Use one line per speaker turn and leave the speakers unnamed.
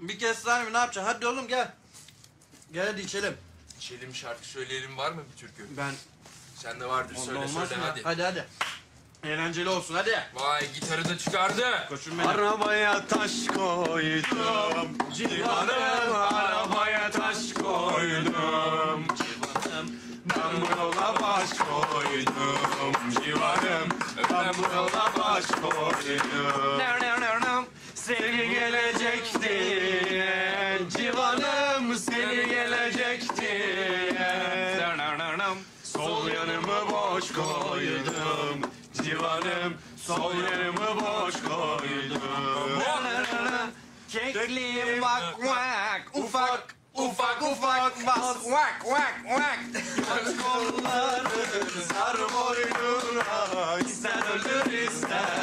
Bir kez daha mı ne yapacaksın? Hadi oğlum gel. Gel hadi içelim.
İçelim şarkı söyleyelim var mı bir türkü?
Ben
Sende vardır
onda
söyle
olmaz
söyle
mı ya?
hadi.
Hadi hadi. Eğlenceli olsun hadi.
Vay gitarı da çıkardı.
Koçum benim.
Arabaya taş koydum Civanım arabaya taş koydum Ben bu yola baş koydum Civanım ben bu yola baş koydum Seni gelecekti Sol yanımı boş koydum. Civanım sol yanımı boş koydum.
Kekli vak vak ufak ufak ufak bas. Vak vak vak.
Aç kolları sar boynuna İster ölür ister